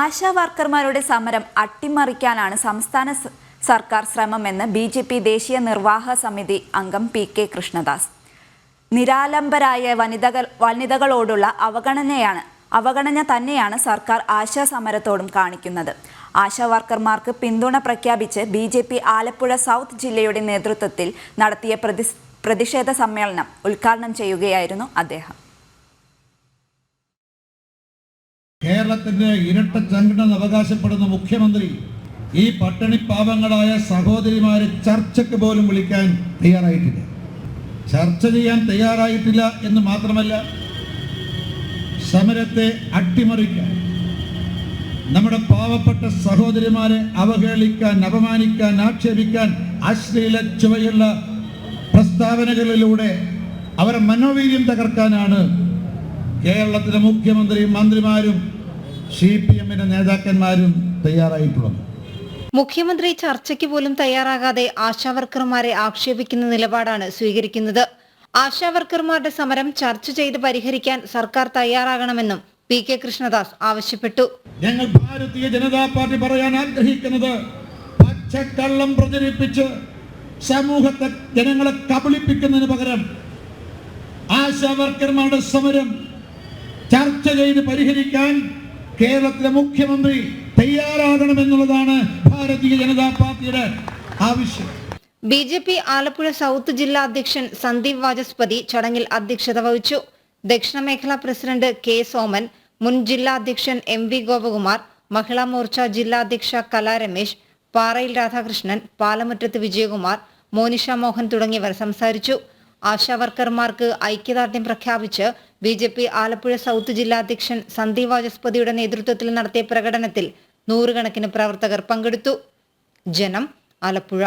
ആശാ വർക്കർമാരുടെ സമരം അട്ടിമറിക്കാനാണ് സംസ്ഥാന സർക്കാർ ശ്രമമെന്ന് ബി ജെ പി ദേശീയ നിർവാഹ സമിതി അംഗം പി കെ കൃഷ്ണദാസ്. നിരാലംബരായ വനിതകൾ വനിതകളോടുള്ള അവഗണനയാണ് അവഗണന തന്നെയാണ് സർക്കാർ ആശാ സമരത്തോടും കാണിക്കുന്നത്. ആശാ വർക്കർമാർക്ക് പിന്തുണ പ്രഖ്യാപിച്ച് B J P Alappuzha south ജില്ലയുടെ നേതൃത്വത്തിൽ നടത്തിയ പ്രതി പ്രതിഷേധ സമ്മേളനം ഉദ്ഘാടനം ചെയ്യുകയായിരുന്നു അദ്ദേഹം. കേരളത്തിന്റെ ഇരട്ട ചങ്കണെന്ന് അവകാശപ്പെടുന്ന മുഖ്യമന്ത്രി ഈ പട്ടിണി പാവങ്ങളായ സഹോദരിമാരെ ചർച്ചയ്ക്ക് പോലും വിളിക്കാൻ തയ്യാറായിട്ടില്ല. ചർച്ച ചെയ്യാൻ തയ്യാറായിട്ടില്ല എന്ന് മാത്രമല്ല സമരത്തെ അട്ടിമറിക്കാൻ നമ്മുടെ പാവപ്പെട്ട സഹോദരിമാരെ അവഹേളിക്കാൻ അപമാനിക്കാൻ ആക്ഷേപിക്കാൻ അശ്ലീല ചുവയുള്ള പ്രസ്താവനകളിലൂടെ അവരെ മനോവീര്യം തകർക്കാനാണ് കേരളത്തിലെ മുഖ്യമന്ത്രിയും മന്ത്രിമാരും സി പി എമ്മിന്റെ നേതാക്കന്മാരും തയ്യാറായിട്ടുള്ളത്. മുഖ്യമന്ത്രി ചർച്ചയ്ക്ക് പോലും തയ്യാറാകാതെ ആശാവർക്കർമാരെ ആക്ഷേപിക്കുന്ന നിലപാടാണ് സ്വീകരിക്കുന്നത്. ആശാവർക്കർമാരുടെ സമരം ചർച്ച ചെയ്ത് പരിഹരിക്കാൻ സർക്കാർ തയ്യാറാകണമെന്നും പി കെ കൃഷ്ണദാസ് ആവശ്യപ്പെട്ടു. ഞങ്ങൾ ഭാരതീയ ജനതാ പാർട്ടി പറയാൻ ആഗ്രഹിക്കുന്നത് പച്ചക്കള്ളം പ്രചരിപ്പിച്ച് സമൂഹത്തെ ജനങ്ങളെ കബളിപ്പിക്കുന്നതിന് പകരം ആശാവർക്കർമാരുടെ സമരം ചർച്ച ചെയ്ത് പരിഹരിക്കാൻ കേരളത്തിലെ മുഖ്യമന്ത്രി തയ്യാറാകണമെന്നുള്ളതാണ് ഭാരതീയ ജനതാ പാർട്ടിയുടെ ആവശ്യം. B J P Alappuzha south ജില്ലാ അധ്യക്ഷൻ സന്ദീപ് വാചസ്പതി ചടങ്ങിൽ അധ്യക്ഷത വഹിച്ചു. ദക്ഷിണ മേഖലാ പ്രസിഡന്റ് കെ സോമൻ മുൻ ജില്ലാ അധ്യക്ഷൻ എം വി ഗോപകുമാർ മഹിളാ മോർച്ച ജില്ലാ അധ്യക്ഷ കലാ രമേശ് പാറയിൽ രാധാകൃഷ്ണൻ പാലമുറ്റത്ത് വിജയകുമാർ മോനിഷ മോഹൻ തുടങ്ങിയവർ സംസാരിച്ചു. ആശാവർക്കർമാർക്ക് ഐക്യദാർഢ്യം പ്രഖ്യാപിച്ച് B J P Alappuzha south ജില്ലാ അധ്യക്ഷൻ സന്ദീപ് വാചസ്പതിയുടെ നേതൃത്വത്തിൽ നടത്തിയ പ്രകടനത്തിൽ നൂറുകണക്കിന് പ്രവർത്തകർ പങ്കെടുത്തു. ജനം ആലപ്പുഴ.